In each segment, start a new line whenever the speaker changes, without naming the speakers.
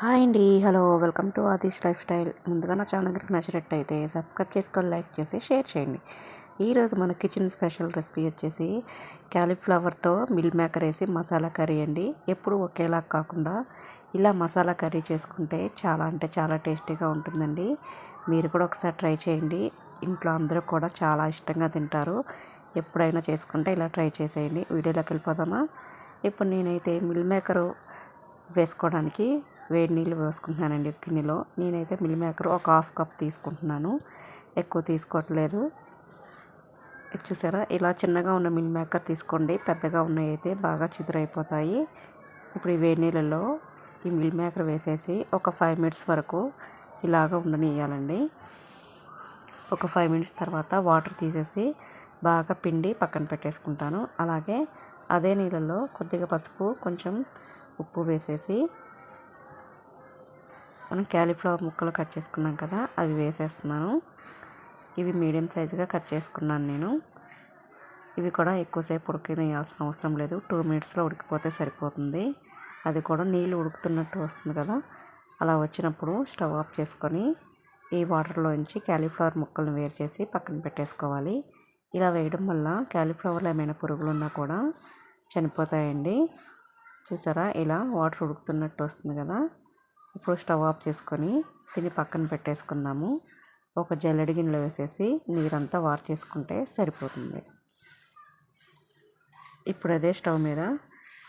Hi అండి hello welcome to Aadish lifestyle. ముందుగా నా ఛానల్ దగ్గరికి నచ్చినట్టయితే సబ్స్క్రైబ్ చేసుకొని లైక్ చేసి షేర్ చేయండి. ఈరోజు మన కిచెన్ స్పెషల్ రెసిపీ వచ్చేసి క్యాలీఫ్లవర్తో మిల్ మేకర్ వేసి మసాలా కర్రీ అండి. ఎప్పుడు ఒకేలా కాకుండా ఇలా మసాలా కర్రీ చేసుకుంటే చాలా అంటే చాలా టేస్టీగా ఉంటుందండి. మీరు కూడా ఒకసారి ట్రై చేయండి. ఇంట్లో అందరూ కూడా చాలా ఇష్టంగా తింటారు. ఎప్పుడైనా చేసుకుంటే ఇలా ట్రై చేసేయండి. వీడియోలోకి వెళ్ళిపోదామా? ఇప్పుడు నేనైతే మిల్ మేకరు వేసుకోవడానికి వేడి నీళ్ళు వేసుకుంటున్నానండి గిన్నెలో. నేనైతే మిల్ మేకర్ ఒక హాఫ్ కప్ తీసుకుంటున్నాను. ఎక్కువ తీసుకోవట్లేదు. చూసారా? ఇలా చిన్నగా ఉన్న మిల్ మేకర్ తీసుకోండి. పెద్దగా ఉన్నాయి అయితే బాగా చిదురైపోతాయి. ఇప్పుడు ఈ వేడి నీళ్ళలో ఈ మిల్ మేకర్ వేసేసి ఒక ఫైవ్ మినిట్స్ వరకు ఇలాగ ఉండనియాలండి ఒక ఫైవ్ మినిట్స్ తర్వాత వాటర్ తీసేసి బాగా పిండి పక్కన పెట్టేసుకుంటాను. అలాగే అదే నీళ్ళలో కొద్దిగా పసుపు కొంచెం ఉప్పు వేసేసి మనం క్యాలీఫ్లవర్ ముక్కలు కట్ చేసుకున్నాం కదా అవి వేసేస్తున్నాను. ఇవి మీడియం సైజుగా కట్ చేసుకున్నాను నేను. ఇవి కూడా ఎక్కువసేపు ఉడికినేయాల్సిన అవసరం లేదు. టూ మినిట్స్లో ఉడికిపోతే సరిపోతుంది. అది కూడా నీళ్ళు ఉడుకుతున్నట్టు వస్తుంది కదా. అలా వచ్చినప్పుడు స్టవ్ ఆఫ్ చేసుకొని ఈ వాటర్లోంచి క్యాలీఫ్లవర్ ముక్కలను వేరు చేసి పక్కన పెట్టేసుకోవాలి. ఇలా వేయడం వల్ల క్యాలీఫ్లవర్లో ఏమైనా పురుగులు ఉన్నా కూడా చనిపోతాయండి. చూసారా? ఇలా వాటర్ ఉడుకుతున్నట్టు వస్తుంది కదా. ఇప్పుడు స్టవ్ ఆఫ్ చేసుకొని తిని పక్కన పెట్టేసుకుందాము. ఒక జల్లెడి గిన్నెలో వేసేసి నీరంతా వార్ చేసుకుంటే సరిపోతుంది. ఇప్పుడు అదే స్టవ్ మీద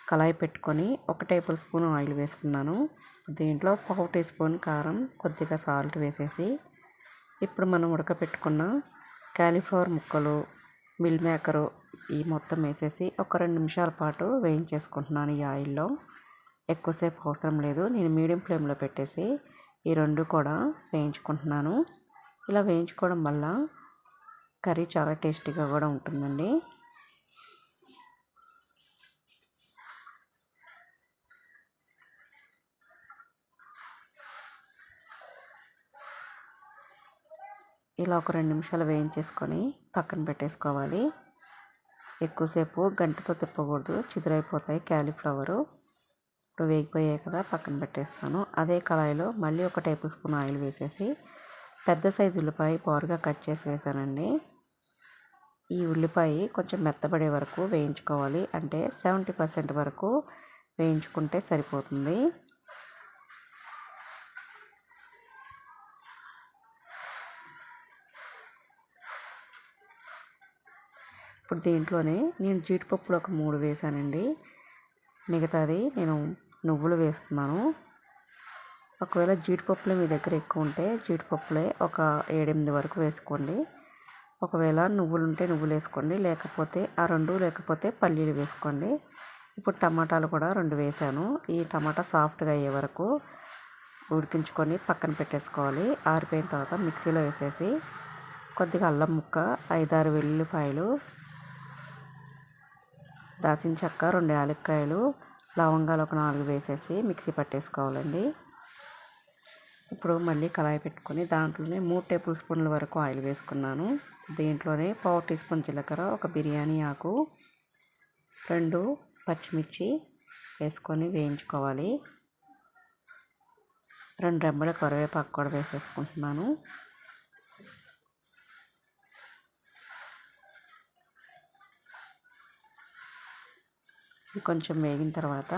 కళాయి పెట్టుకొని ఒక టేబుల్ స్పూన్ ఆయిల్ వేసుకున్నాను. దీంట్లో పావు టీ స్పూన్ కారం కొద్దిగా సాల్ట్ వేసేసి ఇప్పుడు మనం ఉడకపెట్టుకున్న క్యాలీఫ్లవర్ ముక్కలు మిల్ మేకరు ఈ మొత్తం వేసేసి ఒక రెండు నిమిషాల పాటు వేయించేసుకుంటున్నాను ఈ ఆయిల్లో. ఎక్కువసేపు అవసరం లేదు. నేను మీడియం ఫ్లేమ్లో పెట్టేసి ఈ రెండు కూడా వేయించుకుంటున్నాను. ఇలా వేయించుకోవడం వల్ల కర్రీ చాలా టేస్టీగా కూడా ఉంటుందండి. ఇలా ఒక రెండు నిమిషాలు వేయించేసుకొని పక్కన పెట్టేసుకోవాలి. ఎక్కువసేపు గంటతో తిప్పకూడదు. చిదురైపోతాయి క్యాలీఫ్లవరు. ఇప్పుడు వేగిపోయాయి కదా పక్కన పెట్టేస్తాను. అదే కళాయిలో మళ్ళీ ఒక టేబుల్ స్పూన్ ఆయిల్ వేసేసి పెద్ద సైజు ఉల్లిపాయ పౌరుగా కట్ చేసి వేసానండి ఈ ఉల్లిపాయ కొంచెం మెత్తబడే వరకు వేయించుకోవాలి. అంటే సెవెంటీ పర్సెంట్ వరకు వేయించుకుంటే సరిపోతుంది. ఇప్పుడు దీంట్లోనే నేను జీడిపప్పులు ఒక మూడు వేసానండి మిగతాది నేను నువ్వులు వేస్తున్నాను. ఒకవేళ జీడిపప్పులు మీ దగ్గర ఎక్కువ ఉంటే జీడిపప్పులే ఒక ఏడెనిమిది వరకు వేసుకోండి. ఒకవేళ నువ్వులు ఉంటే నువ్వులు వేసుకోండి. లేకపోతే ఆ రెండు లేకపోతే పల్లీలు వేసుకోండి. ఇప్పుడు టమాటాలు కూడా రెండు వేసాను. ఈ టమాటా సాఫ్ట్గా అయ్యే వరకు ఉడికించుకొని పక్కన పెట్టేసుకోవాలి. ఆరిపోయిన తర్వాత మిక్సీలో వేసేసి కొద్దిగా అల్లం ముక్క ఐదారు వెల్లుల్లిపాయలు దాచిన చెక్క రెండు యాలక్కాయలు లవంగాలు ఒక నాలుగు వేసేసి మిక్సీ పట్టేసుకోవాలండి. ఇప్పుడు మళ్ళీ కళాయి పెట్టుకొని దాంట్లోనే మూడు టేబుల్ స్పూన్ల వరకు ఆయిల్ వేసుకున్నాను. దీంట్లోనే పావు టీ స్పూన్ జీలకర్ర ఒక బిర్యానీ ఆకు రెండు పచ్చిమిర్చి వేసుకొని వేయించుకోవాలి. రెండు రెమ్మల కరివేపాకు కూడా వేసేసుకుంటున్నాను. కొంచెం వేగిన తర్వాత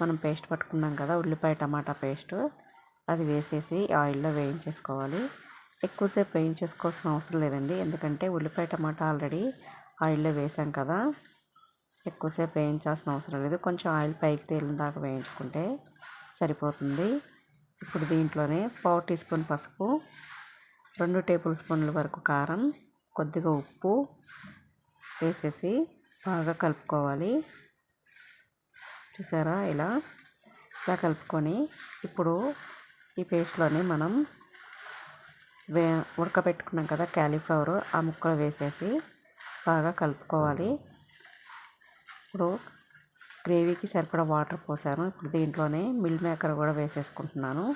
మనం పేస్ట్ పట్టుకున్నాం కదా ఉల్లిపాయ టమాటా పేస్ట్ అది వేసేసి ఆయిల్లో వేయించేసుకోవాలి. ఎక్కువసేపు వేయించేసుకోవాల్సిన అవసరం లేదండి ఎందుకంటే ఉల్లిపాయ టమాటా ఆల్రెడీ ఆయిల్లో వేసాం కదా ఎక్కువసేపు వేయించాల్సిన అవసరం లేదు. కొంచెం ఆయిల్ పైకి తేలిన దాకా వేయించుకుంటే సరిపోతుంది. ఇప్పుడు దీంట్లోనే పావు టీ స్పూన్ పసుపు రెండు టేబుల్ స్పూన్ల వరకు కారం కొద్దిగా ఉప్పు వేసేసి బాగా కలుపుకోవాలి. చూసారా? ఇలా ఇలా కలుపుకొని ఇప్పుడు ఈ పేస్ట్లోనే మనం వే ఉడకబెట్టుకున్నాం కదా క్యాలీఫ్లవర్ ఆ ముక్కలు వేసేసి బాగా కలుపుకోవాలి. ఇప్పుడు గ్రేవీకి సరిపడా వాటర్ పోసాను. ఇప్పుడు దీంట్లోనే మిల్ మేకర్ కూడా వేసేసుకుంటున్నాను.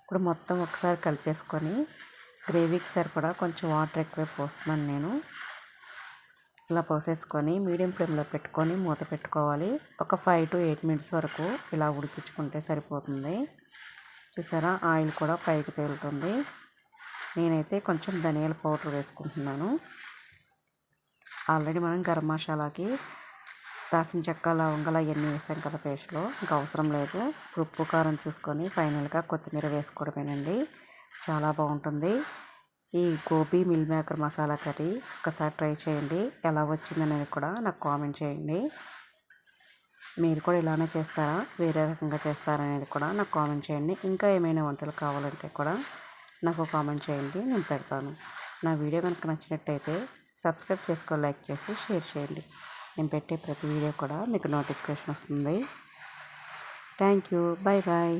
ఇప్పుడు మొత్తం ఒకసారి కలిపేసుకొని గ్రేవీకి సరిపడా కొంచెం వాటర్ ఎక్కువే పోస్తున్నాను నేను. ఇలా పోసేసుకొని మీడియం ఫ్లేమ్లో పెట్టుకొని మూత పెట్టుకోవాలి. ఒక ఫైవ్ టు ఎయిట్ మినిట్స్ వరకు ఇలా ఉడికించుకుంటే సరిపోతుంది. చూసారా? ఆయిల్ కూడా పైకి తేలుతుంది. నేనైతే కొంచెం ధనియాల పౌడర్ వేసుకుంటున్నాను. ఆల్రెడీ మనం గరం మసాలాకి దాసిన చెక్క లవంగలు అవన్నీ వేసాం కదా పేస్ట్లో. ఇంకా అవసరం లేదు. ఉప్పు కారం చూసుకొని ఫైనల్గా కొత్తిమీర వేసుకోవడమేనండి. చాలా బాగుంటుంది. ఈ gobi meal maker masala curry ఒకసారి ట్రై చేయండి. ఎలా వచ్చిందనేది కూడా నాకు కామెంట్ చేయండి. మీరు కూడా ఇలానే చేస్తారా? వేరే రకంగా చేస్తారా అనేది కూడా నాకు కామెంట్ చేయండి. ఇంకా ఏమైనా వంటలు కావాలంటే కూడా నాకు కామెంట్ చేయండి. నేను పెడతాను. నా వీడియో కనుక నచ్చినట్టయితే సబ్స్క్రైబ్ చేసుకో లైక్ చేసి షేర్ చేయండి. నేను పెట్టే ప్రతి వీడియో కూడా మీకు నోటిఫికేషన్ వస్తుంది. Thank you. Bye bye